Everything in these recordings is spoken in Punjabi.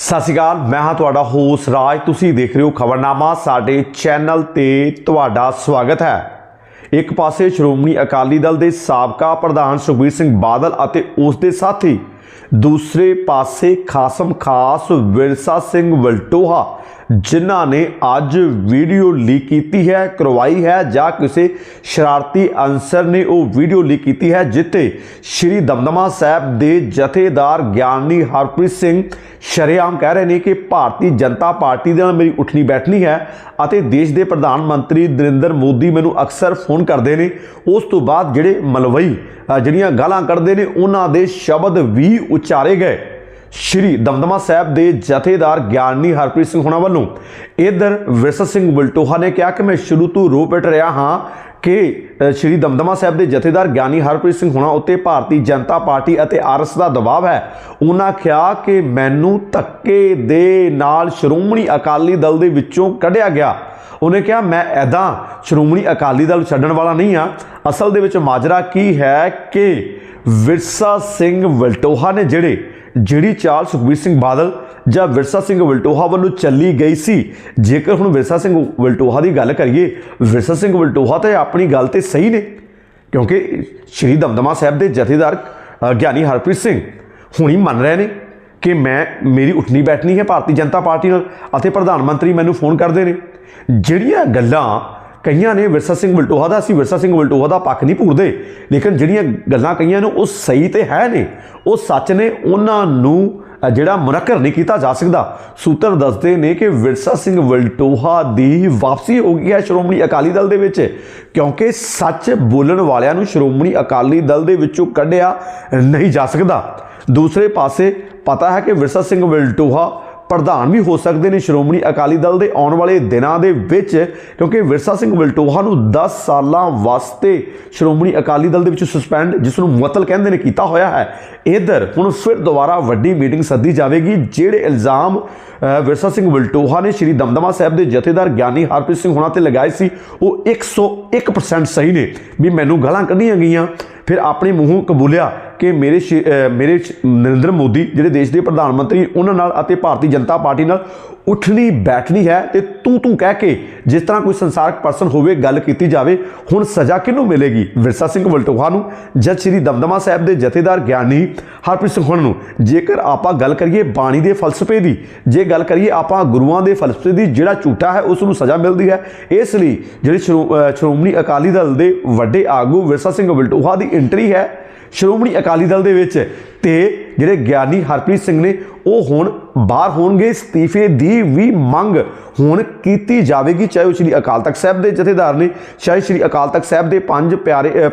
ਸਤਿ ਸ਼੍ਰੀ ਅਕਾਲ, ਮੈਂ ਹਾਂ ਤੁਹਾਡਾ ਹੋਸ਼ ਰਾਜ। ਤੁਸੀਂ ਦੇਖ ਰਹੇ ਹੋ ਖਬਰਨਾਮਾ, ਸਾਡੇ ਚੈਨਲ ਤੇ ਤੁਹਾਡਾ ਸਵਾਗਤ ਹੈ। ਇੱਕ ਪਾਸੇ ਸ਼੍ਰੋਮਣੀ ਅਕਾਲੀ ਦਲ ਦੇ ਸਾਬਕਾ ਪ੍ਰਧਾਨ ਸੁਖਬੀਰ ਸਿੰਘ ਬਾਦਲ ਅਤੇ ਉਸ ਦੇ ਸਾਥੀ, ਦੂਸਰੇ ਪਾਸੇ ਖਾਸਮ ਖਾਸ ਵਿਰਸਾ ਸਿੰਘ ਵਲਟੋਹਾ ਜਿਨ੍ਹਾਂ ਨੇ ਅੱਜ ਵੀਡੀਓ ਲੀਕ ਕੀਤੀ ਹੈ, ਕਰਵਾਈ ਹੈ ਜਾਂ ਕਿਸੇ ਸ਼ਰਾਰਤੀ ਅਨਸਰ ਨੇ ਉਹ ਵੀਡੀਓ ਲੀਕ ਕੀਤੀ ਹੈ ਜਿੱਤੇ ਸ਼੍ਰੀ ਦਮਦਮਾ ਸਾਹਿਬ ਦੇ ਜਥੇਦਾਰ ਗਿਆਨੀ ਹਰਪ੍ਰੀਤ ਸਿੰਘ ਸ਼ਰੇਆਮ ਕਹਿ ਰਹੇ ਨੇ ਕਿ ਭਾਰਤੀ ਜਨਤਾ ਪਾਰਟੀ ਦੇ ਨਾਲ ਮੇਰੀ ਉੱਠਣੀ ਬੈਠਣੀ ਹੈ ਅਤੇ ਦੇਸ਼ ਦੇ ਪ੍ਰਧਾਨ ਮੰਤਰੀ ਨਰਿੰਦਰ ਮੋਦੀ ਮੈਨੂੰ ਅਕਸਰ ਫੋਨ ਕਰਦੇ ਨੇ। ਉਸ ਤੋਂ ਬਾਅਦ ਜਿਹੜੇ ਮਲਵਈ ਜਿਹੜੀਆਂ ਗਾਲਾਂ ਕੱਢਦੇ ਨੇ, ਉਹਨਾਂ ਦੇ ਸ਼ਬਦ ਵੀ ਉਚਾਰੇ ਗਏ। ਸ਼੍ਰੀ ਦਮਦਮਾ ਸਾਹਿਬ ਦੇ ਜਥੇਦਾਰ ਗਿਆਨੀ ਹਰਪ੍ਰੀਤ ਸਿੰਘ ਹੋਣਾ ਵੱਲੋਂ ਇਧਰ ਵਿਰਸਾ ਸਿੰਘ ਬਲਟੋਹਾ ਨੇ ਕਿਹਾ ਕਿ ਮੈਂ ਸ਼ੁਰੂ ਤੋਂ ਰੋ ਪਿਟ ਰਿਹਾ ਹਾਂ ਕਿ ਸ਼੍ਰੀ ਦਮਦਮਾ ਸਾਹਿਬ ਦੇ ਜਥੇਦਾਰ ਗਿਆਨੀ ਹਰਪ੍ਰੀਤ ਸਿੰਘ ਹੋਣਾ ਉੱਤੇ ਭਾਰਤੀ ਜਨਤਾ ਪਾਰਟੀ ਅਤੇ ਆਰਐਸ ਦਾ ਦਬਾਅ ਹੈ। ਉਹਨਾਂ ਕਿਹਾ ਕਿ ਮੈਨੂੰ ਧੱਕੇ ਦੇ ਨਾਲ ਸ਼੍ਰੋਮਣੀ ਅਕਾਲੀ ਦਲ ਦੇ ਵਿੱਚੋਂ ਕੱਢਿਆ ਗਿਆ। ਉਹਨੇ ਕਿਹਾ, ਮੈਂ ਐਦਾਂ ਸ਼੍ਰੋਮਣੀ ਅਕਾਲੀ ਦਲ ਛੱਡਣ ਵਾਲਾ ਨਹੀਂ ਆ ਅਸਲ ਦੇ ਵਿੱਚ ਮਾਜਰਾ ਕੀ ਹੈ ਕਿ ਵਿਰਸਾ ਸਿੰਘ ਵਲਟੋਹਾ ਨੇ ਜਿਹੜੇ ਜਿਹੜੀ ਚਾਲ ਸੁਖਬੀਰ ਸਿੰਘ ਬਾਦਲ ਜਾਂ ਵਿਰਸਾ ਸਿੰਘ ਵਲਟੋਹਾ ਵੱਲੋਂ ਚੱਲੀ ਗਈ ਸੀ। ਜੇਕਰ ਹੁਣ ਵਿਰਸਾ ਸਿੰਘ ਵਲਟੋਹਾ ਦੀ ਗੱਲ ਕਰੀਏ, ਵਿਰਸਾ ਸਿੰਘ ਵਲਟੋਹਾ ਤਾਂ ਆਪਣੀ ਗੱਲ ਤੇ ਸਹੀ ਨੇ, ਕਿਉਂਕਿ ਸ਼੍ਰੀ ਦਮਦਮਾ ਸਾਹਿਬ ਦੇ ਜਥੇਦਾਰ ਗਿਆਨੀ ਹਰਪ੍ਰੀਤ ਸਿੰਘ ਹੁਣੀ ਮੰਨ ਰਹੇ ਨੇ ਕਿ ਮੈਂ, ਮੇਰੀ ਉੱਠਣੀ ਬੈਠਣੀ ਹੈ ਭਾਰਤੀ ਜਨਤਾ ਪਾਰਟੀ ਨਾਲ ਅਤੇ ਪ੍ਰਧਾਨ ਮੰਤਰੀ ਮੈਨੂੰ ਫੋਨ ਕਰਦੇ ਨੇ। ਜਿਹੜੀਆਂ ਗੱਲਾਂ ਕਈਆਂ ਨੇ ਵਿਰਸਾ ਸਿੰਘ ਵਲਟੋਹਾ ਦਾ ਅਸੀਂ ਵਿਰਸਾ ਸਿੰਘ ਵਲਟੋਹਾ ਦਾ ਪੱਖ ਨਹੀਂ ਪੂਰਦੇ ਲੇਕਿਨ ਜਿਹੜੀਆਂ ਗੱਲਾਂ ਕਈਆਂ ਨੇ ਉਹ ਸਹੀ ਤੇ ਹੈ ਨੇ, ਉਹ ਸੱਚ ਨੇ, ਉਹਨਾਂ ਨੂੰ ਜਿਹੜਾ ਮੁਨਕਰ ਨਹੀਂ ਕੀਤਾ ਜਾ ਸਕਦਾ। ਸੂਤਰ ਦੱਸਦੇ ਨੇ ਕਿ ਵਿਰਸਾ ਸਿੰਘ ਵਲਟੋਹਾ ਦੀ ਵਾਪਸੀ ਹੋ ਗਈ ਹੈ ਸ਼੍ਰੋਮਣੀ ਅਕਾਲੀ ਦਲ ਦੇ ਵਿੱਚ, ਕਿਉਂਕਿ ਸੱਚ ਬੋਲਣ ਵਾਲਿਆਂ ਨੂੰ ਸ਼੍ਰੋਮਣੀ ਅਕਾਲੀ ਦਲ ਦੇ ਵਿੱਚੋਂ ਕੱਢਿਆ ਨਹੀਂ ਜਾ ਸਕਦਾ। ਦੂਸਰੇ ਪਾਸੇ ਪਤਾ ਹੈ ਕਿ ਵਿਰਸਾ ਸਿੰਘ ਵਲਟੋਹਾ ਪ੍ਰਧਾਨ ਵੀ ਹੋ ਸਕਦੇ ਨੇ ਸ਼੍ਰੋਮਣੀ ਅਕਾਲੀ ਦਲ ਦੇ ਆਉਣ ਵਾਲੇ ਦਿਨਾਂ ਦੇ ਵਿੱਚ, ਕਿਉਂਕਿ ਵਿਰਸਾ ਸਿੰਘ ਵਲਟੋਹਾ ਨੂੰ 10 ਸਾਲਾਂ ਵਾਸਤੇ ਸ਼੍ਰੋਮਣੀ ਅਕਾਲੀ ਦਲ ਦੇ ਵਿੱਚ ਸਸਪੈਂਡ ਜਿਸ ਨੂੰ ਮੁਅਤਲ ਕਹਿੰਦੇ ਨੇ, ਕੀਤਾ ਹੋਇਆ ਹੈ। ਇਧਰ ਹੁਣ ਫਿਰ ਦੁਬਾਰਾ ਵੱਡੀ ਮੀਟਿੰਗ ਸੱਦੀ ਜਾਵੇਗੀ, ਜਿਹੜੇ ਇਲਜ਼ਾਮ ਵਿਰਸਾ ਸਿੰਘ ਵਲਟੋਹਾ ਨੇ ਸ਼੍ਰੀ ਦਮਦਮਾ ਸਾਹਿਬ ਦੇ ਜਥੇਦਾਰ ਗਿਆਨੀ ਹਰਪ੍ਰੀਤ ਸਿੰਘ ਹੋਣਾ ਤੇ ਲਗਾਏ ਸੀ, ਉਹ 101% ਸਹੀ ਨੇ, ਵੀ ਮੈਨੂੰ ਗਾਲਾਂ ਕੱਢੀਆਂ ਗਈਆਂ। ਫਿਰ ਆਪਣੇ ਮੂੰਹੋਂ ਕਬੂਲਿਆ ਕਿ ਮੇਰੇ ਸ਼੍ਰੀ- ਮੇਰੇ ਨਰਿੰਦਰ ਮੋਦੀ ਜਿਹੜੇ ਦੇਸ਼ ਦੇ ਪ੍ਰਧਾਨ ਮੰਤਰੀ ਉਹਨਾਂ ਨਾਲ ਅਤੇ ਭਾਰਤੀ ਜਨਤਾ ਪਾਰਟੀ ਨਾਲ ਉੱਠਣੀ, ਬੈਠਣੀ ਹੈ ਤੇ ਤੂੰ ਤੂੰ ਕਹਿ ਕੇ ਜਿਸ ਤਰ੍ਹਾਂ ਕੋਈ ਸੰਸਾਰਕ ਪਰਸਨ ਹੋਵੇ, ਗੱਲ ਕੀਤੀ ਜਾਵੇ, ਹੁਣ ਸਜ਼ਾ ਕਿਹਨੂੰ ਮਿਲੇਗੀ? ਵਿਰਸਾ ਸਿੰਘ ਵਲਟੋਹਾ ਨੂੰ। ਜਦ ਸ਼੍ਰੀ ਦਮਦਮਾ ਸਾਹਿਬ ਦੇ ਜਥੇਦਾਰ ਗਿਆਨੀ ਹਰਪ੍ਰੀਤ ਸਿੰਘ ਹੋਣਾ ਨੂੰ ਜੇਕਰ ਆਪਾਂ ਗੱਲ ਕਰੀਏ ਬਾਣੀ ਦੇ ਫਲਸਫੇ ਦੀ, ਜੇ ਗੱਲ ਕਰੀਏ, ਆਪਾਂ ਗੁਰੂਆਂ ਦੇ ਫਲਸਫੇ ਦੀ ਜਿਹੜਾ ਝੂਠਾ ਹੈ, ਉਸ ਨੂੰ ਸਜ਼ਾ ਮਿਲਦੀ ਹੈ। ਇਸ ਲਈ ਜਿਹੜੀ ਸ਼੍ਰੋ- ਸ਼੍ਰੋਮਣੀ ਅਕਾਲੀ ਦਲ ਦੇ ਵੱਡੇ ਆਗੂ ਵਿਰਸਾ ਸਿੰਘ ਵਲਟੋਹਾ ਦੀ ਐਂਟਰੀ ਹੈ। ਸ਼੍ਰੋਮਣੀ ਅਕਾਲੀ ਦਲ ਦੇ ਵਿੱਚ ਤੇ ਜਿਹੜੇ ਗਿਆਨੀ ਹਰਪ੍ਰੀਤ ਸਿੰਘ ਨੇ ਉਹ ਹੁਣ ਬਾਹਰ ਹੋਣਗੇ। ਇਸਤੀਫੇ ਦੀ ਵੀ ਮੰਗ ਹੁਣ ਕੀਤੀ ਜਾਵੇਗੀ। ਚਾਹੇ ਉਹ ਸ਼੍ਰੀ ਅਕਾਲ ਤਖਤ ਸਾਹਿਬ ਦੇ ਜਥੇਦਾਰ ਨੇ, ਚਾਹੇ ਸ਼੍ਰੀ ਅਕਾਲ ਤਖਤ ਸਾਹਿਬ ਦੇ ਪੰਜ ਪਿਆਰੇ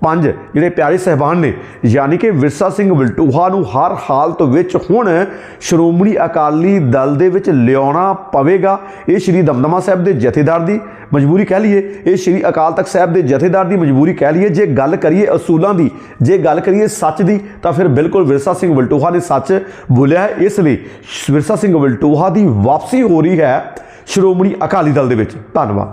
ਪੰਜ ਜਿਹੜੇ ਪਿਆਰੇ ਸਹਿਬਾਨ ਨੇ, ਯਾਨੀ ਕਿ ਵਿਰਸਾ ਸਿੰਘ ਵਲਟੂਹਾ ਨੂੰ ਹਰ ਹਾਲਤ ਵਿੱਚ ਹੁਣ ਸ਼੍ਰੋਮਣੀ ਅਕਾਲੀ ਦਲ ਦੇ ਵਿੱਚ ਲਿਆਉਣਾ ਪਵੇਗਾ। ਇਹ ਸ਼੍ਰੀ ਦਮਦਮਾ ਸਾਹਿਬ ਦੇ ਜਥੇਦਾਰ ਦੀ ਮਜਬੂਰੀ ਕਹਿ ਲਈਏ। ਇਹ ਸ਼੍ਰੀ ਅਕਾਲ ਤਖਤ ਸਾਹਿਬ ਦੇ ਜਥੇਦਾਰ ਦੀ ਮਜਬੂਰੀ ਕਹਿ ਲਈਏ। ਜੇ ਗੱਲ ਕਰੀਏ ਅਸੂਲਾਂ ਦੀ, ਜੇ ਗੱਲ ਕਰੀਏ ਸੱਚ ਦੀ, ਤਾਂ ਫਿਰ ਬਿਲਕੁਲ ਬਿਲਕੁਲ ਵਿਰਸਾ ਸਿੰਘ ਵਲਟੋਹਾ ਨੇ ਸੱਚ ਬੋਲਿਆ ਹੈ। ਇਸ ਲਈ ਵਿਰਸਾ ਸਿੰਘ ਵਲਟੋਹਾ ਦੀ ਵਾਪਸੀ ਹੋ ਰਹੀ ਹੈ। ਸ਼੍ਰੋਮਣੀ ਅਕਾਲੀ ਦਲ ਦੇ ਵਿੱਚ। ਧੰਨਵਾਦ।